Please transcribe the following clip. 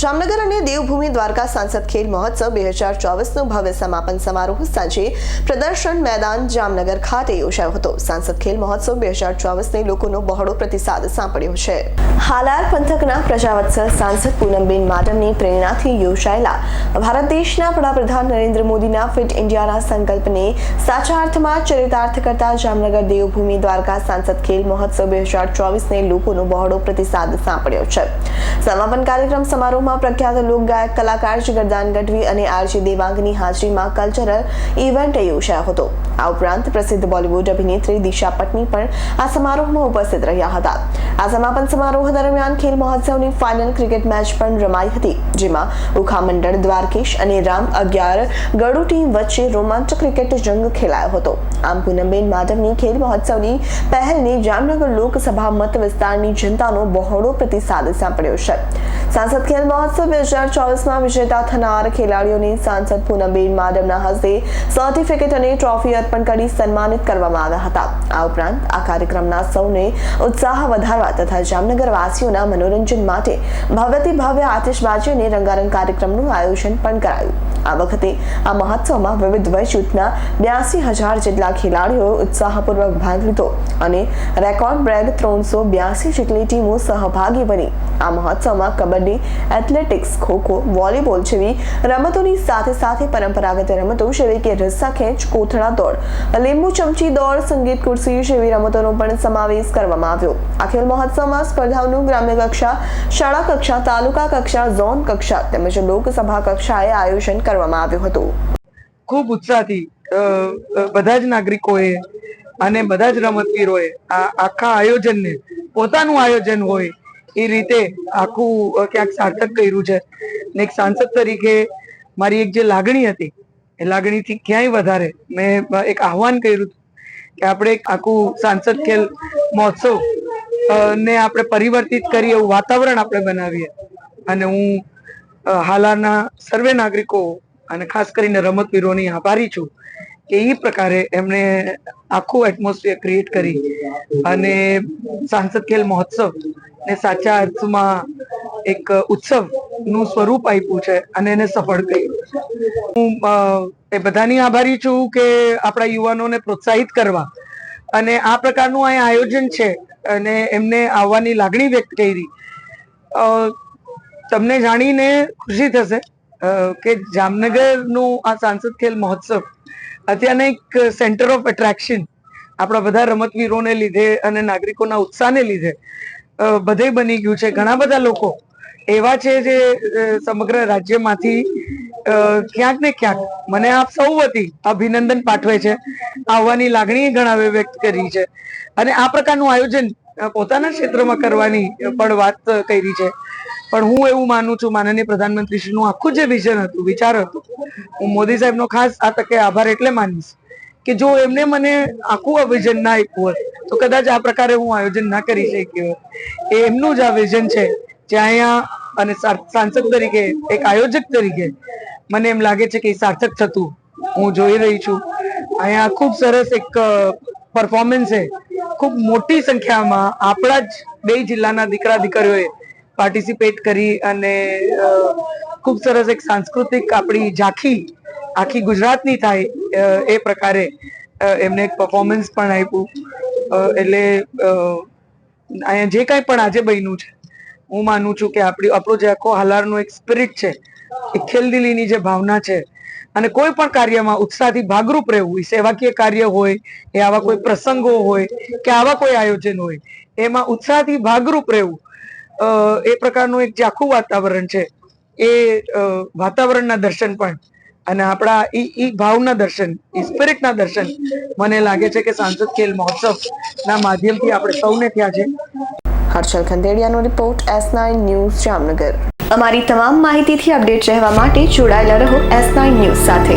જામનગર અને દેવભૂમિ દ્વારકા સાંસદ ખેલ મહોત્સવ બે હજાર ચોવીસનો ભવ્ય સમાપન સમારોહ સાંજે પ્રદર્શન મેદાન જામનગર ખાતે યોજાયો હતો. સાંસદ ખેલ મહોત્સવ બે હજાર ચોવીસને લોકોનો બહોળો પ્રતિસાદ સાંપડ્યો છે. હાલાર પંથકના પ્રજાવત્સલ સાંસદ પૂનમબેન માડમની પ્રેરણાથી યોજાયેલા ભારત દેશના વડાપ્રધાન નરેન્દ્ર મોદીના ફિટ ઇન્ડિયાના સંકલ્પને સાચા અર્થમાં ચરિતાર્થ કરતા જામનગર દેવભૂમિ દ્વારકા સાંસદ ખેલ મહોત્સવ બે હજાર ચોવીસને લોકોનો બહોળો પ્રતિસાદ સાંપડ્યો છે. સમાપન કાર્યક્રમ સમારોહમાં પ્રખ્યાત લોકગાયક કલાકાર જગરદાન ગઢવી અને આરજી દેવાંગની હાજરીમાં કલ્ચરલ ઇવેન્ટ યોજાયો હતો. આ ઉપરાંત પ્રસિદ્ધ બોલિવૂડ અભિનેત્રી દિશા પટની પણ આ સમારોહમાં ઉપસ્થિત રહ્યા હતા. આ સમાપન સમારોહ દરમિયાન ખેલ મહોત્સવની ફાઇનલ ક્રિકેટ મેચ પણ રમાઈ હતી, જેમાં ઉખા દ્વારકેશ અને રામ અગિયાર ગળુ ટીમ વચ્ચે રોમાંચક ક્રિકેટ જંગ ખેલાયો હતો. આમ પૂનમબેન માધવની ખેલ મહોત્સવની પહેલને જામનગર લોકસભા મત વિસ્તારની જનતાનો બહોળો પ્રતિસાદ સાંપડ્યો છે. સાંસદ ખેલ મહોત્સવ બે હજાર ચોવીસમાં વિજેતા થનાર ખેલાડીઓને સાંસદ પૂનમબેન માડમના હસ્તે સર્ટિફિકેટ અને ટ્રોફી અર્પણ કરી સન્માનિત કરવામાં આવ્યા હતા. આ ઉપરાંત આ કાર્યક્રમના સૌને ઉત્સાહ વધારવા તથા જામનગરવાસીઓના મનોરંજન માટે ભવ્યથી ભવ્ય આતિશબાજી અને રંગારંગ કાર્યક્રમનું આયોજન પણ કરાયું. આ વખતે આ મહોત્સવમાં વિવિધ વય જૂથના બ્યાસી હજાર જેટલા ખેલાડીઓએ ઉત્સાહપૂર્વક ભાગ લીધો અને રેકોર્ડ બ્રેક ત્રણસો બ્યાસી જેટલી ટીમો સહભાગી બની. આ મહોત્સવમાં કબડ્ડી, એથ્લેટિક્સ, ખોખો, વોલીબોલ જેવી રમતોની સાથે સાથે પરંપરાગત રમતો જેવી કે રસ્સા, ખેંચ, કોથળા દોડ, લીંબુ ચમચી દોડ, સંગીત ખુરશી જેવી રમતોનો પણ સમાવેશ કરવામાં આવ્યો. આ ખેલ મહોત્સવમાં સ્પર્ધાઓનું ગ્રામ્ય કક્ષા, શાળા કક્ષા, તાલુકા કક્ષા, ઝોન કક્ષા તેમજ લોકસભા કક્ષાએ આયોજન કરવામાં આવ્યું હતું. ખૂબ ઉત્સાહથી બધા જ નાગરિકોએ અને બધા જ રમતવીરોએ આ આખા આયોજનને, પોતાનું આયોજન હોય એ રીતે આખું ક્યાંક સાર્થક કર્યું છે. ને એક સાંસદ તરીકે મારી એક જે લાગણી હતી, એ લાગણીથી ક્યાંય વધારે મેં એક આહવાન કર્યું હતું કે આપણે એક આખું સાંસદ ખેલ મહોત્સવ ને આપણે પરિવર્તિત કરી એવું વાતાવરણ આપણે બનાવીએ. અને હું હાલાના સર્વે નાગરિકો અને ખાસ કરીને રમતવીરોની આભારી છું કે એ પ્રકારે એમણે આખું એટમોસ્ફિયર ક્રિએટ કરી અને સાંસદ ખેલ મહોત્સવ ને સાચા અર્થમાં એક ઉત્સવનું સ્વરૂપ આપ્યું છે અને એને સફળ કર્યું હું એ બધાની આભારી છું કે આપણા યુવાનોને પ્રોત્સાહિત કરવા અને આ પ્રકારનું અહીં આયોજન છે અને એમને આવવાની લાગણી વ્યક્ત કરી. તમને જાણીને ખુશી થશે કે જામનગરનું આ સાંસદ ખેલ મહોત્સવ, અત્યારના એક સેન્ટર ઓફ એટ્રેક્શન આપણા બધા રમતવીરોને લીધે અને નાગરિકોના ઉત્સાહને લીધે બધે બની ગયું છે. ઘણા બધા લોકો એવા છે જે સમગ્ર રાજ્યમાંથી ક્યાંક ને ક્યાંક, મને આપ સૌ વતી અભિનંદન પાઠવે છે. આવવાની લાગણી ઘણા વ્યક્ત કરી છે. અને આ પ્રકારનું આયોજન પોતાના ક્ષેત્રમાં કરવાની પણ વાત કરી છે. પણ હું એવું માનું છું, માનનીય પ્રધાનમંત્રીશ્રીનું આખું જે વિઝન હતું, વિચાર હતો, હું મોદી સાહેબનો ખાસ આ તકે આભાર એટલે માનીશ કે જો એમને મને આખું આ વિઝન ના આપ્યું હોત તો કદાચ આ પ્રકારે હું આયોજન ના કરી શક્યો હોત. એ એમનું જ આ વિઝન છે, જે અહીંયા અને સાંસદ તરીકે, એક આયોજક તરીકે મને એમ લાગે છે કે એ સાર્થક થતું હું જોઈ રહી છું. અહીંયા ખૂબ સરસ એક પરફોર્મન્સ છે. ખૂબ મોટી સંખ્યામાં આપણા જ બે જિલ્લાના દીકરા દીકરીઓએ પાર્ટિસિપેટ કરી અને ખૂબ સરસ એક સાંસ્કૃતિક આપણી ઝાંખી, આખી ગુજરાતની થાય એ પ્રકારે એમને એક પરફોર્મન્સ પણ આપ્યું. એટલે અહીંયા જે કાંઈ પણ આજે બન્યું છે, હું માનું છું કે આપણી, આપણો જે આખો હાલારનો એક સ્પિરિટ છે, એ ખેલદિલીની જે ભાવના છે, અને કોઈ પણ કાર્યમાં ઉત્સાહથી ભાગરૂપ રહેવું સેવાકીય કાર્ય હોય, એ આવા કોઈ પ્રસંગો હોય, કે આવા કોઈ આયોજન હોય, એમાં ઉત્સાહથી ભાગરૂપ રહેવું એ પ્રકારનું એક જે આખું વાતાવરણ છે. એ વાતાવરણના દર્શન પણ. અને આપણા ઈ ઈ ભાવના દર્શન, ઈ સ્પિરિટના દર્શન મને લાગે છે કે સાંસદ ખેલ મહોત્સવ ના માધ્યમથી આપણે સૌને થયા છે. Harshal ખંદેડિયાનો report S nine news Jamnagar. અમારી તમામ માહિતીથી અપડેટ રહેવા માટે જોડાયેલા રહો એસ નાઇન ન્યૂઝ સાથે.